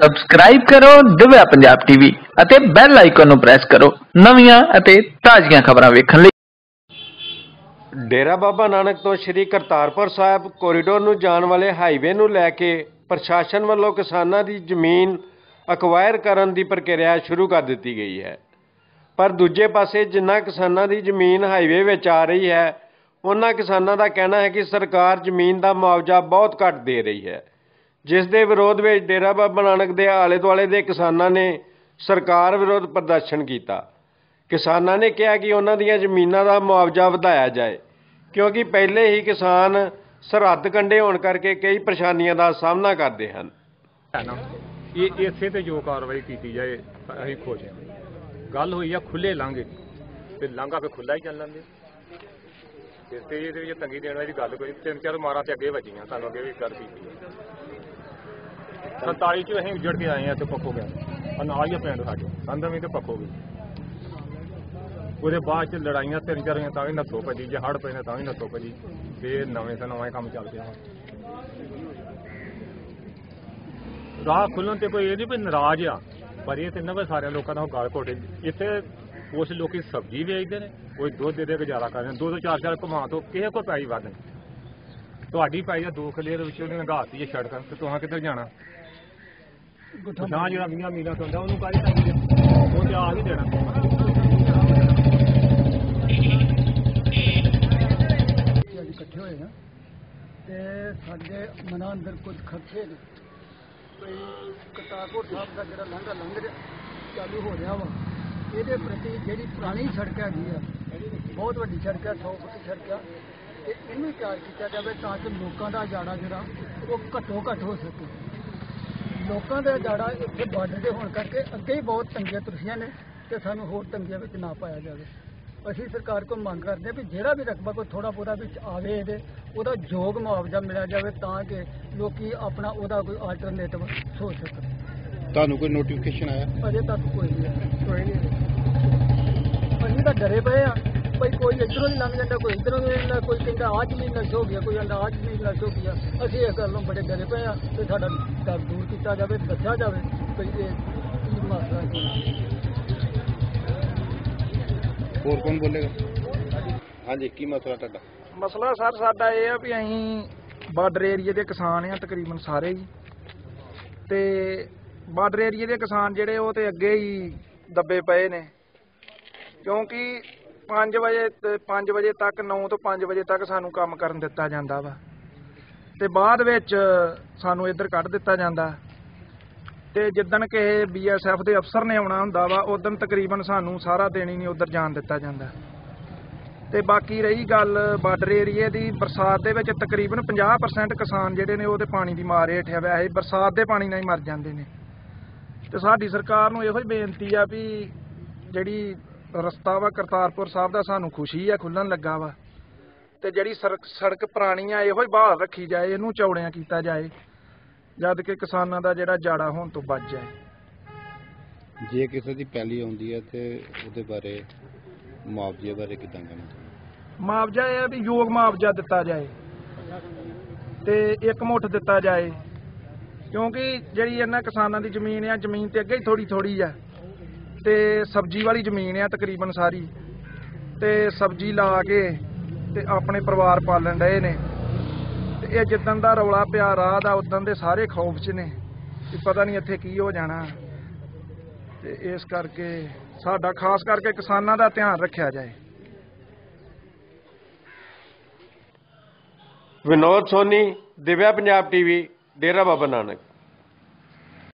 Subscribe ਕਰੋ, Divya Punjab TV ਅਤੇ bell icon ਨੂੰ ਪ੍ਰੈਸ ਕਰੋ ਨਵੀਆਂ ਅਤੇ ਤਾਜ਼ੀਆਂ ਖਬਰਾਂ ਵੇਖਣ ਲਈ। ਡੇਰਾ ਬਾਬਾ ਨਾਨਕ ਤੋਂ ਸ੍ਰੀ ਕਰਤਾਰਪੁਰ ਸਾਹਿਬ ਕੋਰੀਡੋਰ ਨੂੰ ਜਾਣ ਵਾਲੇ ਹਾਈਵੇ ਨੂੰ ਲੈ ਕੇ ਪ੍ਰਸ਼ਾਸਨ ਵੱਲੋਂ ਕਿਸਾਨਾਂ ਦੀ ਜ਼ਮੀਨ ਅਕਵਾਇਰ ਕਰਨ ਦੀ ਪ੍ਰਕਿਰਿਆ ਸ਼ੁਰੂ ਕਰ ਦਿੱਤੀ ਗਈ ਹੈ। ਪਰ ਦੂਜੇ ਪਾਸੇ ਜਿੰਨਾ ਕਿਸਾਨਾਂ ਦੀ ਜ਼ਮੀਨ ਹਾਈਵੇ ਵਿੱਚ ਆ ਰਹੀ ਹੈ, ਉਹਨਾਂ ਕਿਸਾਨਾਂ ਦਾ ਕਹਿਣਾ ਹੈ ਕਿ ਸਰਕਾਰ ਜ਼ਮੀਨ ਦਾ ਮੁਆਵਜ਼ਾ ਬਹੁਤ ਘੱਟ ਦੇ ਰਹੀ ਹੈ। ਜਿਸ ਦੇ ਵਿਰੋਧ ਵਿੱਚ ਡੇਰਾ ਬਾਬਾ ਨਾਨਕ ਦੇ ਆਲੇ ਦੁਆਲੇ ਦੇ ਕਿਸਾਨਾਂ ਨੇ ਸਰਕਾਰ ਵਿਰੋਧ ਪ੍ਰਦਰਸ਼ਨ ਕੀਤਾ। ਕਿਸਾਨਾਂ ਨੇ ਕਿਹਾ ਕਿ ਉਹਨਾਂ ਦੀਆਂ ਜ਼ਮੀਨਾਂ ਦਾ ਮੁਆਵਜ਼ਾ ਵਧਾਇਆ ਜਾਏ, ਕਿਉਂਕਿ ਪਹਿਲੇ ਹੀ ਕਿਸਾਨ ਸਰਹੱਦ ਕੰਢੇ ਹੋਣ ਕਰਕੇ ਕਈ ਪਰੇਸ਼ਾਨੀਆਂ ਦਾ ਸਾਹਮਣਾ ਕਰਦੇ ਹਨ। ਇਹ ਇਸੇ ਤੇ ਜੋ ਕਾਰਵਾਈ ਕੀਤੀ ਜਾਏ, ਅਸੀਂ ਖੁਸ਼ ਹਾਂ। ਗੱਲ ਹੋਈ ਆ ਖੁੱਲੇ ਲਾਂਘੇ ਤੇ ਲਾਂਘਾ ਫੇ ਖੁੱਲਾ ਹੀ ਚੱਲ ਲੈਂਦੇ। ਤੇ ਤੇ ਇਹਦੇ ਵਿੱਚ ਤੰਗੀ ਦੇਣ ਵਾਲੀ ਗੱਲ ਕੋਈ ਤਿੰਨ ਚਾਰ ਮਾਰਾਂ ਤੇ ਅੱਗੇ ਵੱਜੀਆਂ, ਸਾਨੂੰ ਅੱਗੇ ਵੀ ਕਰ ਕੀਤੀ 47 ਚ ਅਸੀਂ ਉੱਜੜ ਕੇ ਆਏ ਆ ਤੇ ਪੱਕੋ ਗਏ ਅਨਾਜ ਹੀ ਪਿੰਡ ਸਾਡੇ। ਅੰਦਰ ਤੇ ਪੱਕੋ ਗਏ ਉਹਦੇ ਬਾਅਦ ਚ ਲੜਾਈਆਂ ਤਿੰਨ ਚਾਰ ਹੋਈਆਂ ਤਾਂ ਵੀ ਨੱਥੋ ਭੱਜੀ, ਜੇ ਹੜ ਪਏ ਨੇ ਤਾਂ ਵੀ ਨੱਥੋ ਭੱਜੀ। ਤੇ ਨਵੇਂ ਤੋਂ ਨਵਾਂ ਕੰਮ ਚੱਲ ਪਿਆ। ਰਾਹ ਖੁੱਲਣ ਤੇ ਕੋਈ ਇਹ ਨਹੀਂ ਵੀ ਨਾਰਾਜ਼ ਆ, ਪਰ ਇਹ ਤੇ ਨਾ ਵੀ ਸਾਰਿਆਂ ਲੋਕਾਂ ਦਾ ਗਾਲ ਘੋਟੇ। ਇੱਥੇ ਉਸ ਲੋਕੀ ਸਬਜ਼ੀ ਵੇਚਦੇ ਨੇ, ਕੋਈ ਦੁੱਧ ਦੇ ਦੇ ਗੁਜ਼ਾਰਾ ਕਰਦੇ ਨੇ। ਦੋ ਦੋ ਚਾਰ ਚਾਰ ਘੁਮਾ ਤੋਂ ਕਿਸੇ ਕੋਲ ਪੈਈ ਵੱਧ ਨਹੀਂ। ਤੁਹਾਡੀ ਪਾਈ ਆ, ਦੋ ਖਲੇ ਦੇ ਵਿੱਚ ਉਹਨੇ ਘਾਤੀ ਹੈ ਸੜਕਾਂ ਤੇ ਤੁਹਾਂ ਕਿੱਧਰ ਜਾਣਾ? ਨਾ ਜਿਹੜਾ ਮੀਆਂ ਮੀਲਾ ਤੋਂ ਹੁੰਦਾ ਉਹਨੂੰ ਕਾਹਦੀ ਤੰਗੀ ਆ? ਉਹ ਤੇ ਆ ਹੀ ਦੇਣਾ। ਅੱਜ ਇਕੱਠੇ ਹੋਏ ਹਾਂ ਤੇ ਸਾਡੇ ਮਨਾਂ ਅੰਦਰ ਕੁਝ ਖਰਚੇ ਨੇ। ਕੋਈ ਕਰਤਾਰਪੁਰ ਸਾਹਿਬ ਦਾ ਜਿਹੜਾ ਲੰਘਾ ਲੰਘ ਰਿਹਾ ਚਾਲੂ ਹੋ ਰਿਹਾ ਵਾ ਇਹਦੇ ਪ੍ਰਤੀ ਜਿਹੜੀ ਪੁਰਾਣੀ ਸੜਕ ਹੈਗੀ ਆ ਬਹੁਤ ਵੱਡੀ ਸੜਕ ਹੈ 100 ਫੁੱਟ ਸੜਕ ਆ ਤੇ ਇਹਨੂੰ ਤਿਆਰ ਕੀਤਾ ਜਾਵੇ ਤਾਂ ਕਿ ਲੋਕਾਂ ਦਾ ਜਾੜਾ ਜਿਹੜਾ ਉਹ ਘੱਟੋ ਘੱਟ ਹੋ ਸਕੇ। ਲੋਕਾਂ ਦਾ ਜਾੜਾ ਇੱਥੇ ਬਾਰਡਰ ਦੇ ਹੋਣ ਕਰਕੇ ਅੱਗੇ ਹੀ ਬਹੁਤ ਤੰਗੀਆਂ ਤੁਰਸੀਆਂ ਨੇ ਤੇ ਸਾਨੂੰ ਹੋਰ ਤੰਗੀਆਂ ਵਿੱਚ ਨਾ ਪਾਇਆ ਜਾਵੇ। ਅਸੀਂ ਸਰਕਾਰ ਕੋਲ ਮੰਗ ਕਰਦੇ ਵੀ ਜਿਹੜਾ ਵੀ ਰਕਬਾ ਕੋਈ ਥੋੜਾ ਬਹੁਤਾ ਵਿੱਚ ਆਵੇ ਇਹਦੇ ਉਹਦਾ ਯੋਗ ਮੁਆਵਜ਼ਾ ਮਿਲਿਆ ਜਾਵੇ ਤਾਂ ਕਿ ਲੋਕੀ ਆਪਣਾ ਉਹਦਾ ਕੋਈ ਆਲਟਰਨੇਟਿਵ ਸੋਚ ਸਕਣ। ਤੁਹਾਨੂੰ ਕੋਈ ਨੋਟੀਫਿਕੇਸ਼ਨ ਆਇਆ? ਅਜੇ ਤੱਕ ਕੋਈ ਨਹੀਂ ਕੋਈ ਨਹੀਂ ਅਸੀਂ ਤਾਂ ਡਰੇ ਪਏ ਆ ਭਾਈ ਕੋਈ ਇੱਧਰੋਂ ਨਹੀਂ ਲੰਘ ਜਾਂਦਾ ਕੋਈ ਇੱਧਰੋਂ ਨਹੀਂ ਲੰਘਦਾ ਕੋਈ ਕਹਿੰਦਾ ਆਹ ਜ਼ਮੀਨ ਨਸ਼ ਹੋ ਗਿਆ ਕੋਈ ਕਹਿੰਦਾ ਆਹ ਜ਼ਮੀਨ ਨਸ਼ ਹੋ ਗਿਆ। ਅਸੀਂ ਇਸ ਗੱਲੋਂ ਬੜੇ ਡਰੇ ਪਏ ਆ ਤੇ ਸਾਡਾ ਡਰ ਦੂਰ ਕੀਤਾ ਜਾਵੇ ਦੱਸਿਆ ਜਾਵੇ ਭਾਈ ਇਹ ਕੀ ਮਸਲਾ ਹੈ। ਹੋਰ ਕੌਣ ਬੋਲੇਗਾ? ਹਾਂਜੀ ਕੀ ਮਸਲਾ ਤੁਹਾਡਾ? ਮਸਲਾ ਸਰ ਸਾਡਾ ਇਹ ਆ ਵੀ ਅਸੀਂ ਬਾਰਡਰ ਏਰੀਏ ਦੇ ਕਿਸਾਨ ਆ ਤਕਰੀਬਨ ਸਾਰੇ ਹੀ। ਤੇ ਬਾਰਡਰ ਏਰੀਏ ਦੇ ਕਿਸਾਨ ਜਿਹੜੇ ਉਹ ਤੇ ਅੱਗੇ ਹੀ ਦੱਬੇ ਪਏ ਨੇ। ਕਿਉਂਕਿ 5 ਵਜੇ ਤੇ 5 ਵਜੇ ਤੱਕ 9 ਤੋਂ 5 ਵਜੇ ਤੱਕ ਸਾਨੂੰ ਕੰਮ ਕਰਨ ਦਿੱਤਾ ਜਾਂਦਾ ਵਾ। ਤੇ ਬਾਅਦ ਵਿੱਚ ਸਾਨੂੰ ਇੱਧਰ ਕੱਢ ਦਿੱਤਾ ਜਾਂਦਾ। ਤੇ ਜਿੱਦਣ ਕਿ ਬੀਐਸਐਫ ਦੇ ਅਫਸਰ ਨੇ ਆਉਣਾ ਹੁੰਦਾ ਵਾ ਉਦੋਂ ਤਕਰੀਬਨ ਸਾਨੂੰ ਸਾਰਾ ਦਿਨ ਹੀ ਨਹੀਂ ਉੱਧਰ ਜਾਣ ਦਿੱਤਾ ਜਾਂਦਾ। ਤੇ ਬਾਕੀ ਰਹੀ ਗੱਲ ਬਾਰਡਰ ਏਰੀਏ ਦੀ, ਬਰਸਾਤ ਦੇ ਵਿੱਚ ਤਕਰੀਬਨ 50% ਕਿਸਾਨ ਜਿਹੜੇ ਨੇ ਉਹ ਤੇ ਪਾਣੀ ਦੀ ਮਾਰ ਹੇਠ ਆ। ਵੈਸੇ ਬਰਸਾਤ ਦੇ ਪਾਣੀ ਨਾਲ ਹੀ ਮਰ ਜਾਂਦੇ ਨੇ। ਤੇ ਸਾਡੀ ਸਰਕਾਰ ਨੂੰ ਇਹੋ ਹੀ ਬੇਨਤੀ ਆ ਵੀ ਜਿਹੜੀ ਰਸਤਾ ਵਾ ਕਰਤਾਰਪੁਰ ਸਾਹਿਬ ਦਾ ਸਾਨੂੰ ਖੁਸ਼ੀ ਆ ਖੁੱਲਣ ਲੱਗਾ ਵਾ। ਤੇ ਜਿਹੜੀ ਸੜਕ ਪੁਰਾਣੀ ਆ ਇਹੋ ਹੀ ਬਹਾਲ ਰੱਖੀ ਜਾਏ ਇਹਨੂੰ ਚੌੜਿਆਂ ਕੀਤਾ ਜਾਏ ਜਦ ਕਿ ਕਿਸਾਨਾਂ ਦਾ ਜਿਹੜਾ ਜਾੜਾ ਹੋਣ ਤੋਂ ਬਚ ਜਾਏ। ਜੇ ਕਿਸੇ ਦੀ ਪੈਲੀ ਆਉਂਦੀ ਹੈ ਤੇ ਉਹਦੇ ਬਾਰੇ ਮੁਆਵਜ਼ੇ ਬਾਰੇ ਕਿਦਾਂ ਕਹਿਣਾ ਮੁਆਵਜ਼ਾ ਇਹ ਆ ਵੀ ਯੋਗ ਮੁਆਵਜ਼ਾ ਦਿੱਤਾ ਜਾਏ ਤੇ ਇੱਕ ਮੁੱਠ ਦਿੱਤਾ ਜਾਏ। ਕਿਉਂਕਿ ਜਿਹੜੀ ਇਹਨਾਂ ਕਿਸਾਨਾਂ ਦੀ ਜ਼ਮੀਨ ਆ ਜ਼ਮੀਨ ਤੇ ਅੱਗੇ ਹੀ ਥੋੜੀ ਥੋੜੀ ਆ। ਤੇ ਸਬਜ਼ੀ ਵਾਲੀ ਜ਼ਮੀਨ ਆ ਤਕਰੀਬਨ ਸਾਰੀ। ਤੇ ਸਬਜ਼ੀ ਲਾ ਕੇ ਤੇ ਆਪਣੇ ਪਰਿਵਾਰ ਪਾਲਣ ਡਏ ਨੇ। ਤੇ ਇਹ ਜਿੱਦਣ ਦਾ ਰੌਲਾ ਪਿਆ, ਰਾਹ ਦਾ ਉਦੋਂ ਦੇ ਸਾਰੇ ਖੌਫ 'ਚ ਨੇ। ਕਿ ਪਤਾ ਨਹੀਂ ਇੱਥੇ ਕੀ ਹੋ ਜਾਣਾ। ਤੇ ਇਸ ਕਰਕੇ ਸਾਡਾ, ਖਾਸ ਕਰਕੇ ਕਿਸਾਨਾਂ ਦਾ ਧਿਆਨ ਰੱਖਿਆ ਜਾਏ। ਵਿਨੋਦ ਸੋਨੀ, ਦਿਵਿਆ ਪੰਜਾਬ ਟੀਵੀ, ਡੇਰਾ ਬਾਬਾ ਨਾਨਕ।